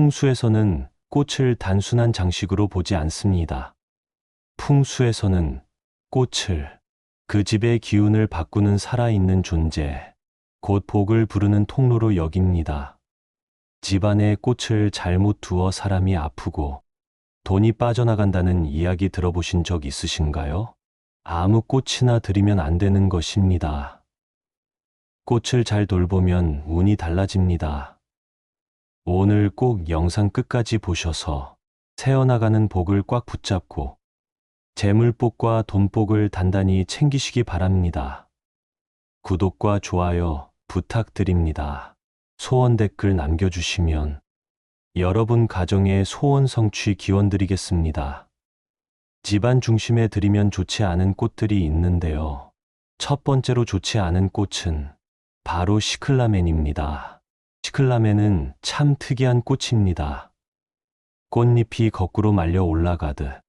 풍수에서는 꽃을 단순한 장식으로 보지 않습니다. 풍수에서는 꽃을 그 집의 기운을 바꾸는 살아있는 존재, 곧 복을 부르는 통로로 여깁니다. 집안에 꽃을 잘못 두어 사람이 아프고 돈이 빠져나간다는 이야기 들어보신 적 있으신가요? 아무 꽃이나 들이면 안 되는 것입니다. 꽃을 잘 돌보면 운이 달라집니다. 오늘 꼭 영상 끝까지 보셔서 새어나가는 복을 꽉 붙잡고 재물복과 돈복을 단단히 챙기시기 바랍니다. 구독과 좋아요 부탁드립니다. 소원 댓글 남겨주시면 여러분 가정의 소원 성취 기원 드리겠습니다. 집안 중심에 들이면 좋지 않은 꽃들이 있는데요. 첫 번째로 좋지 않은 꽃은 바로 시클라멘입니다. 시클라멘은 참 특이한 꽃입니다. 꽃잎이 거꾸로 말려 올라가듯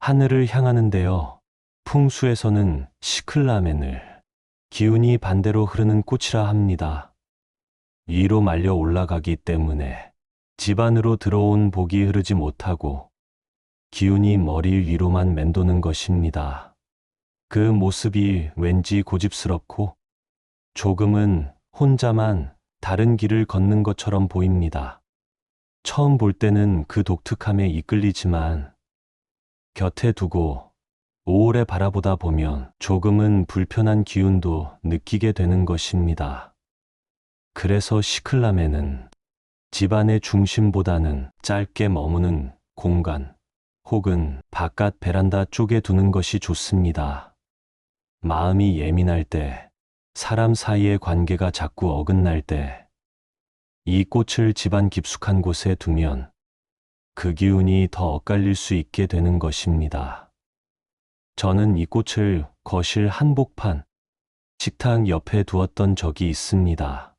하늘을 향하는데요. 풍수에서는 시클라멘을 기운이 반대로 흐르는 꽃이라 합니다. 위로 말려 올라가기 때문에 집안으로 들어온 복이 흐르지 못하고 기운이 머리 위로만 맴도는 것입니다. 그 모습이 왠지 고집스럽고 조금은 혼자만 다른 길을 걷는 것처럼 보입니다. 처음 볼 때는 그 독특함에 이끌리지만 곁에 두고 오래 바라보다 보면 조금은 불편한 기운도 느끼게 되는 것입니다. 그래서 시클라멘은 집안의 중심보다는 짧게 머무는 공간 혹은 바깥 베란다 쪽에 두는 것이 좋습니다. 마음이 예민할 때, 사람 사이의 관계가 자꾸 어긋날 때, 이 꽃을 집안 깊숙한 곳에 두면 그 기운이 더 엇갈릴 수 있게 되는 것입니다. 저는 이 꽃을 거실 한복판, 식탁 옆에 두었던 적이 있습니다.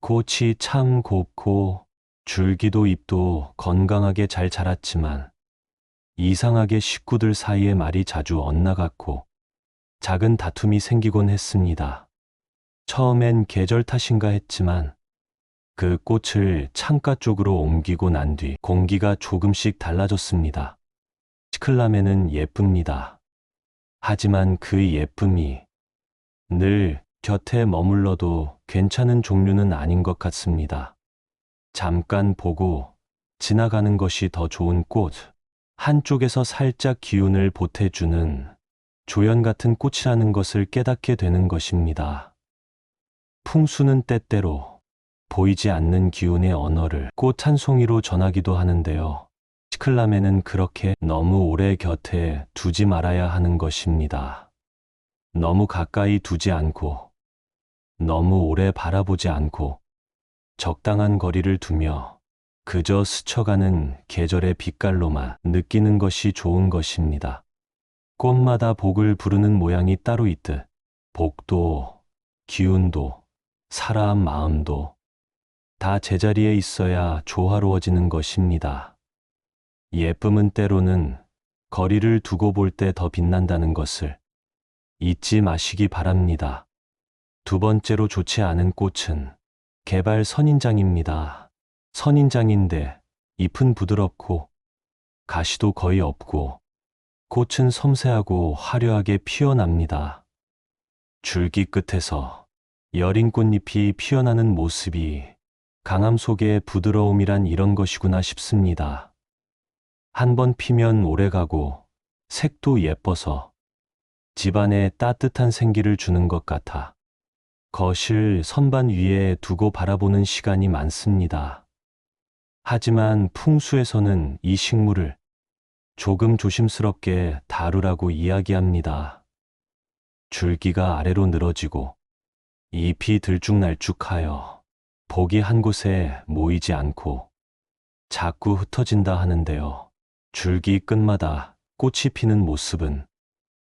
꽃이 참 곱고 줄기도 잎도 건강하게 잘 자랐지만 이상하게 식구들 사이에 말이 자주 엇나갔고 작은 다툼이 생기곤 했습니다. 처음엔 계절 탓인가 했지만 그 꽃을 창가 쪽으로 옮기고 난 뒤 공기가 조금씩 달라졌습니다. 시클라멘은 예쁩니다. 하지만 그 예쁨이 늘 곁에 머물러도 괜찮은 종류는 아닌 것 같습니다. 잠깐 보고 지나가는 것이 더 좋은 꽃, 한쪽에서 살짝 기운을 보태주는 조연 같은 꽃이라는 것을 깨닫게 되는 것입니다. 풍수는 때때로 보이지 않는 기운의 언어를 꽃 한 송이로 전하기도 하는데요. 시클라멘은 그렇게 너무 오래 곁에 두지 말아야 하는 것입니다. 너무 가까이 두지 않고 너무 오래 바라보지 않고 적당한 거리를 두며 그저 스쳐가는 계절의 빛깔로만 느끼는 것이 좋은 것입니다. 꽃마다 복을 부르는 모양이 따로 있듯 복도, 기운도, 사람 마음도 다 제자리에 있어야 조화로워지는 것입니다. 예쁨은 때로는 거리를 두고 볼 때 더 빛난다는 것을 잊지 마시기 바랍니다. 두 번째로 좋지 않은 꽃은 개발 선인장입니다. 선인장인데 잎은 부드럽고 가시도 거의 없고 꽃은 섬세하고 화려하게 피어납니다. 줄기 끝에서 여린 꽃잎이 피어나는 모습이 강함 속의 부드러움이란 이런 것이구나 싶습니다. 한 번 피면 오래가고 색도 예뻐서 집안에 따뜻한 생기를 주는 것 같아 거실 선반 위에 두고 바라보는 시간이 많습니다. 하지만 풍수에서는 이 식물을 조금 조심스럽게 다루라고 이야기합니다. 줄기가 아래로 늘어지고 잎이 들쭉날쭉하여 복이 한 곳에 모이지 않고 자꾸 흩어진다 하는데요. 줄기 끝마다 꽃이 피는 모습은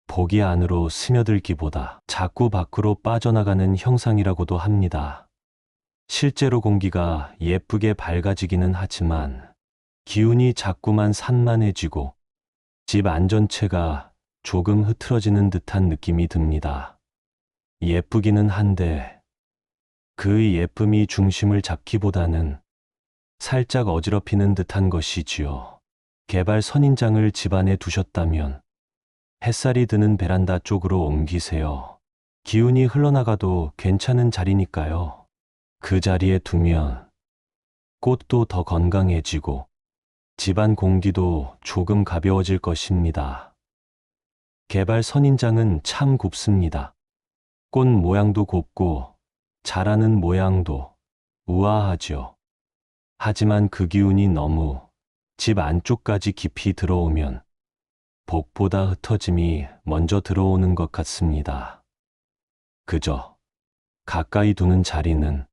복이 안으로 스며들기보다 자꾸 밖으로 빠져나가는 형상이라고도 합니다. 실제로 공기가 예쁘게 밝아지기는 하지만 기운이 자꾸만 산만해지고 집 안전체가 조금 흐트러지는 듯한 느낌이 듭니다. 예쁘기는 한데 그 예쁨이 중심을 잡기보다는 살짝 어지럽히는 듯한 것이지요. 개발 선인장을 집안에 두셨다면 햇살이 드는 베란다 쪽으로 옮기세요. 기운이 흘러나가도 괜찮은 자리니까요. 그 자리에 두면 꽃도 더 건강해지고 집안 공기도 조금 가벼워질 것입니다. 개발 선인장은 참 곱습니다. 꽃 모양도 곱고 자라는 모양도 우아하죠. 하지만 그 기운이 너무 집 안쪽까지 깊이 들어오면 복보다 흩어짐이 먼저 들어오는 것 같습니다. 그저 가까이 두는 자리는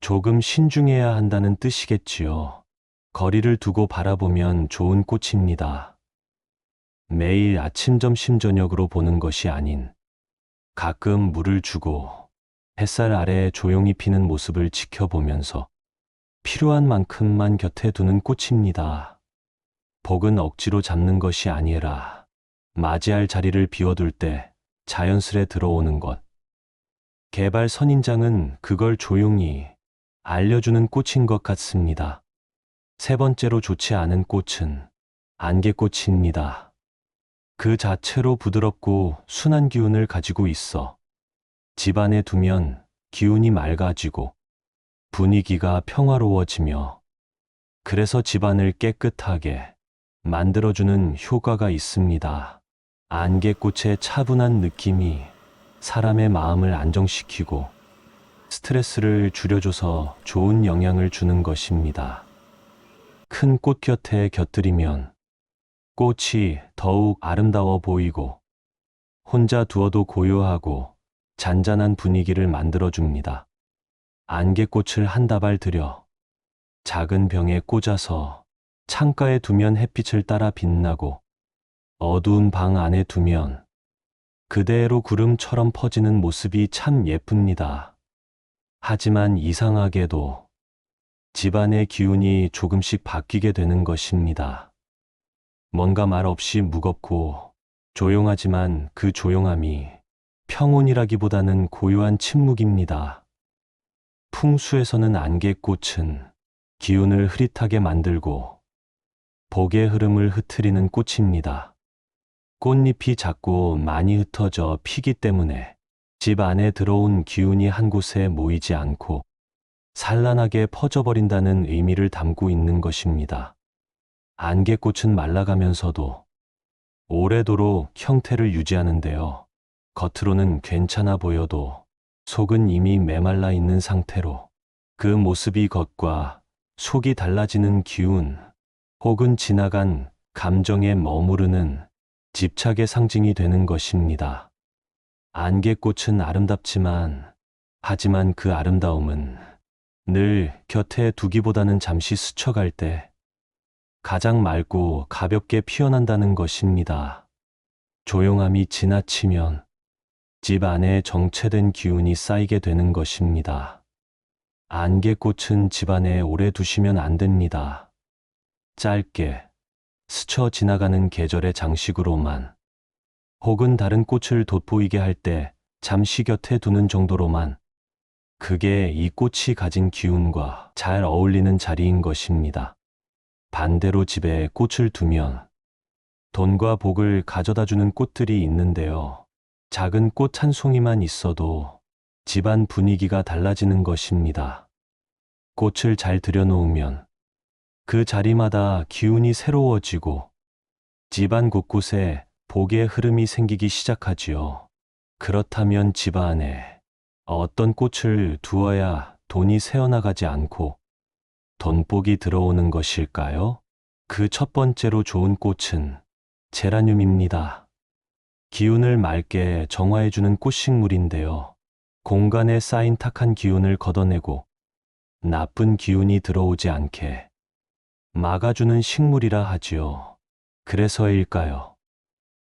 조금 신중해야 한다는 뜻이겠지요. 거리를 두고 바라보면 좋은 꽃입니다. 매일 아침, 점심, 저녁으로 보는 것이 아닌 가끔 물을 주고 햇살 아래에 조용히 피는 모습을 지켜보면서 필요한 만큼만 곁에 두는 꽃입니다. 복은 억지로 잡는 것이 아니라 맞이할 자리를 비워둘 때 자연스레 들어오는 것. 개발 선인장은 그걸 조용히 알려주는 꽃인 것 같습니다. 세 번째로 좋지 않은 꽃은 안개꽃입니다. 그 자체로 부드럽고 순한 기운을 가지고 있어 집안에 두면 기운이 맑아지고 분위기가 평화로워지며 그래서 집안을 깨끗하게 만들어주는 효과가 있습니다. 안개꽃의 차분한 느낌이 사람의 마음을 안정시키고 스트레스를 줄여줘서 좋은 영향을 주는 것입니다. 큰 꽃 곁에 곁들이면 꽃이 더욱 아름다워 보이고 혼자 두어도 고요하고 잔잔한 분위기를 만들어 줍니다. 안개꽃을 한 다발 들여 작은 병에 꽂아서 창가에 두면 햇빛을 따라 빛나고 어두운 방 안에 두면 그대로 구름처럼 퍼지는 모습이 참 예쁩니다. 하지만 이상하게도 집안의 기운이 조금씩 바뀌게 되는 것입니다. 뭔가 말 없이 무겁고 조용하지만 그 조용함이 평온이라기보다는 고요한 침묵입니다. 풍수에서는 안개꽃은 기운을 흐릿하게 만들고 복의 흐름을 흐트리는 꽃입니다. 꽃잎이 작고 많이 흩어져 피기 때문에 집 안에 들어온 기운이 한 곳에 모이지 않고 산란하게 퍼져버린다는 의미를 담고 있는 것입니다. 안개꽃은 말라가면서도 오래도록 형태를 유지하는데요. 겉으로는 괜찮아 보여도 속은 이미 메말라 있는 상태로 그 모습이 겉과 속이 달라지는 기운 혹은 지나간 감정에 머무르는 집착의 상징이 되는 것입니다. 안개꽃은 아름답지만 하지만 그 아름다움은 늘 곁에 두기보다는 잠시 스쳐갈 때 가장 맑고 가볍게 피어난다는 것입니다. 조용함이 지나치면 집 안에 정체된 기운이 쌓이게 되는 것입니다. 안개꽃은 집 안에 오래 두시면 안 됩니다. 짧게 스쳐 지나가는 계절의 장식으로만 혹은 다른 꽃을 돋보이게 할 때 잠시 곁에 두는 정도로만 그게 이 꽃이 가진 기운과 잘 어울리는 자리인 것입니다. 반대로 집에 꽃을 두면 돈과 복을 가져다 주는 꽃들이 있는데요. 작은 꽃 한 송이만 있어도 집안 분위기가 달라지는 것입니다. 꽃을 잘 들여놓으면 그 자리마다 기운이 새로워지고 집안 곳곳에 복의 흐름이 생기기 시작하지요. 그렇다면 집안에 어떤 꽃을 두어야 돈이 새어나가지 않고 돈복이 들어오는 것일까요? 그 첫 번째로 좋은 꽃은 제라늄입니다. 기운을 맑게 정화해주는 꽃식물인데요. 공간에 쌓인 탁한 기운을 걷어내고 나쁜 기운이 들어오지 않게 막아주는 식물이라 하지요. 그래서일까요?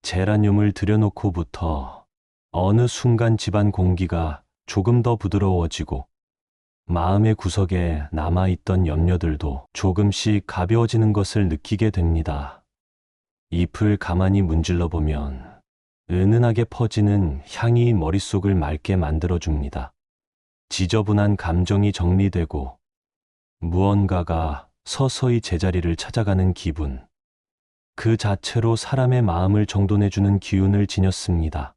제라늄을 들여놓고부터 어느 순간 집안 공기가 조금 더 부드러워지고 마음의 구석에 남아있던 염려들도 조금씩 가벼워지는 것을 느끼게 됩니다. 잎을 가만히 문질러 보면 은은하게 퍼지는 향이 머릿속을 맑게 만들어줍니다. 지저분한 감정이 정리되고 무언가가 서서히 제자리를 찾아가는 기분. 그 자체로 사람의 마음을 정돈해주는 기운을 지녔습니다.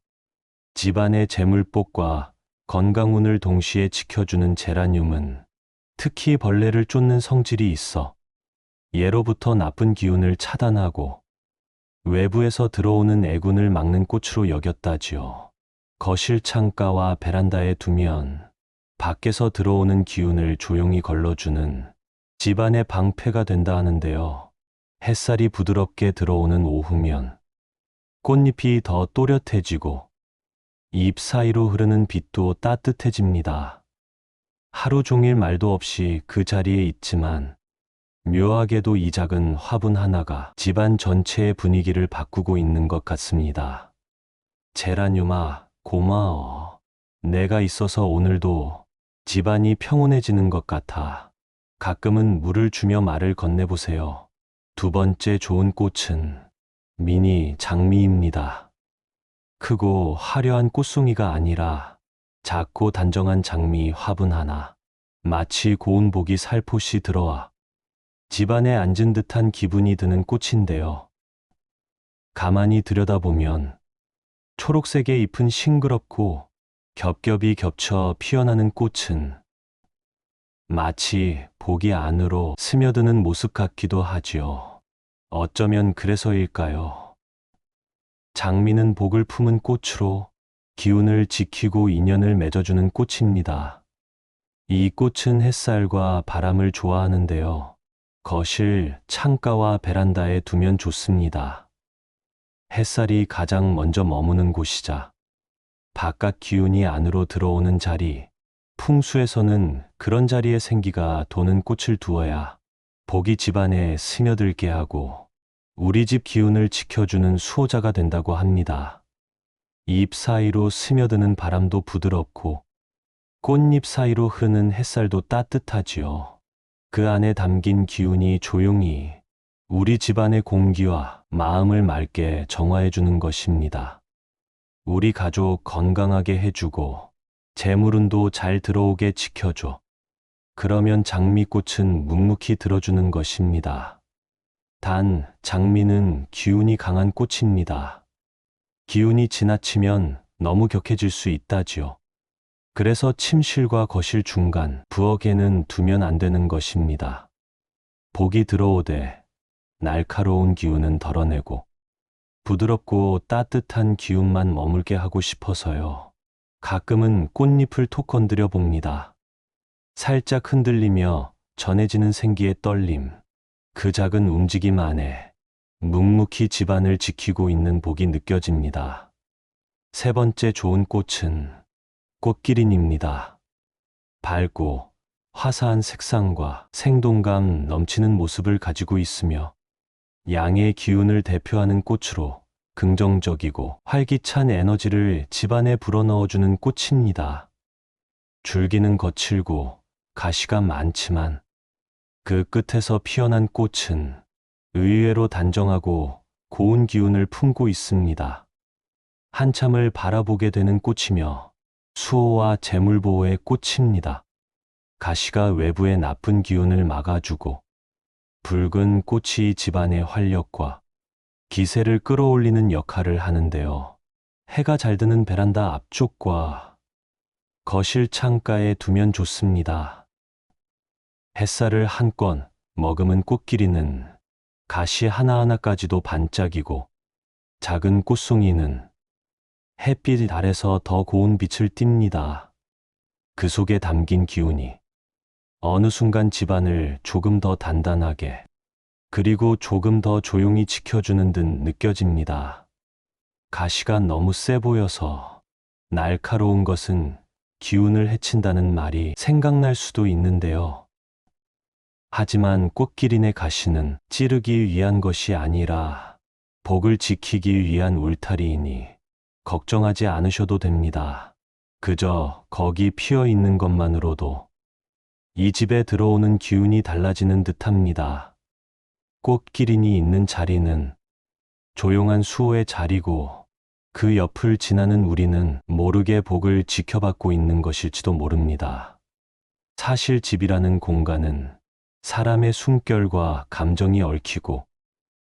집안의 재물복과 건강운을 동시에 지켜주는 제라늄은 특히 벌레를 쫓는 성질이 있어 예로부터 나쁜 기운을 차단하고 외부에서 들어오는 애군을 막는 꽃으로 여겼다지요. 거실 창가와 베란다에 두면 밖에서 들어오는 기운을 조용히 걸러주는 집안의 방패가 된다 하는데요. 햇살이 부드럽게 들어오는 오후면 꽃잎이 더 또렷해지고 잎 사이로 흐르는 빛도 따뜻해집니다. 하루 종일 말도 없이 그 자리에 있지만 묘하게도 이 작은 화분 하나가 집안 전체의 분위기를 바꾸고 있는 것 같습니다. 제라늄아, 고마워. 내가 있어서 오늘도 집안이 평온해지는 것 같아. 가끔은 물을 주며 말을 건네보세요. 두 번째 좋은 꽃은 미니 장미입니다. 크고 화려한 꽃송이가 아니라 작고 단정한 장미 화분 하나. 마치 고운 복이 살포시 들어와 집안에 앉은 듯한 기분이 드는 꽃인데요. 가만히 들여다보면 초록색의 잎은 싱그럽고 겹겹이 겹쳐 피어나는 꽃은 마치 복이 안으로 스며드는 모습 같기도 하지요. 어쩌면 그래서일까요? 장미는 복을 품은 꽃으로 기운을 지키고 인연을 맺어주는 꽃입니다. 이 꽃은 햇살과 바람을 좋아하는데요. 거실, 창가와 베란다에 두면 좋습니다. 햇살이 가장 먼저 머무는 곳이자 바깥 기운이 안으로 들어오는 자리, 풍수에서는 그런 자리에 생기가 도는 꽃을 두어야 복이 집안에 스며들게 하고 우리 집 기운을 지켜주는 수호자가 된다고 합니다. 잎 사이로 스며드는 바람도 부드럽고 꽃잎 사이로 흐르는 햇살도 따뜻하지요. 그 안에 담긴 기운이 조용히 우리 집안의 공기와 마음을 맑게 정화해 주는 것입니다. 우리 가족 건강하게 해주고 재물운도 잘 들어오게 지켜줘. 그러면 장미꽃은 묵묵히 들어주는 것입니다. 단, 장미는 기운이 강한 꽃입니다. 기운이 지나치면 너무 격해질 수 있다지요. 그래서 침실과 거실 중간 부엌에는 두면 안 되는 것입니다. 복이 들어오되 날카로운 기운은 덜어내고 부드럽고 따뜻한 기운만 머물게 하고 싶어서요. 가끔은 꽃잎을 톡 건드려 봅니다. 살짝 흔들리며 전해지는 생기의 떨림, 그 작은 움직임 안에 묵묵히 집안을 지키고 있는 복이 느껴집니다. 세 번째 좋은 꽃은 꽃기린입니다. 밝고 화사한 색상과 생동감 넘치는 모습을 가지고 있으며 양의 기운을 대표하는 꽃으로 긍정적이고 활기찬 에너지를 집안에 불어넣어주는 꽃입니다. 줄기는 거칠고 가시가 많지만 그 끝에서 피어난 꽃은 의외로 단정하고 고운 기운을 품고 있습니다. 한참을 바라보게 되는 꽃이며 수호와 재물보호의 꽃입니다. 가시가 외부의 나쁜 기운을 막아주고 붉은 꽃이 집안의 활력과 기세를 끌어올리는 역할을 하는데요. 해가 잘 드는 베란다 앞쪽과 거실 창가에 두면 좋습니다. 햇살을 한건 머금은 꽃길이는 가시 하나하나까지도 반짝이고 작은 꽃송이는 햇빛 아래서 더 고운 빛을 띱니다. 그 속에 담긴 기운이 어느 순간 집안을 조금 더 단단하게 그리고 조금 더 조용히 지켜주는 듯 느껴집니다. 가시가 너무 세 보여서 날카로운 것은 기운을 해친다는 말이 생각날 수도 있는데요. 하지만 꽃기린의 가시는 찌르기 위한 것이 아니라 복을 지키기 위한 울타리이니 걱정하지 않으셔도 됩니다. 그저 거기 피어 있는 것만으로도 이 집에 들어오는 기운이 달라지는 듯 합니다. 꽃기린이 있는 자리는 조용한 수호의 자리고 그 옆을 지나는 우리는 모르게 복을 지켜받고 있는 것일지도 모릅니다. 사실 집이라는 공간은 사람의 숨결과 감정이 얽히고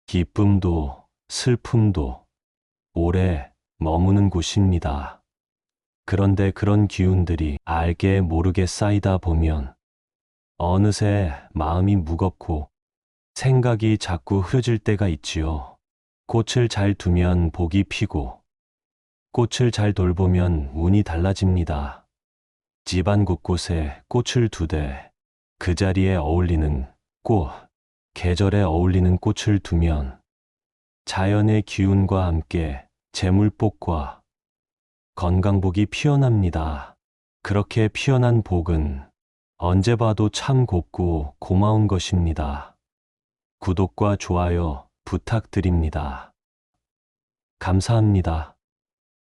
기쁨도 슬픔도 오래 머무는 곳입니다. 그런데 그런 기운들이 알게 모르게 쌓이다 보면 어느새 마음이 무겁고 생각이 자꾸 흐려질 때가 있지요. 꽃을 잘 두면 복이 피고 꽃을 잘 돌보면 운이 달라집니다. 집안 곳곳에 꽃을 두되 그 자리에 어울리는 꽃, 계절에 어울리는 꽃을 두면 자연의 기운과 함께 재물복과 건강복이 피어납니다. 그렇게 피어난 복은 언제 봐도 참 곱고 고마운 것입니다. 구독과 좋아요 부탁드립니다. 감사합니다.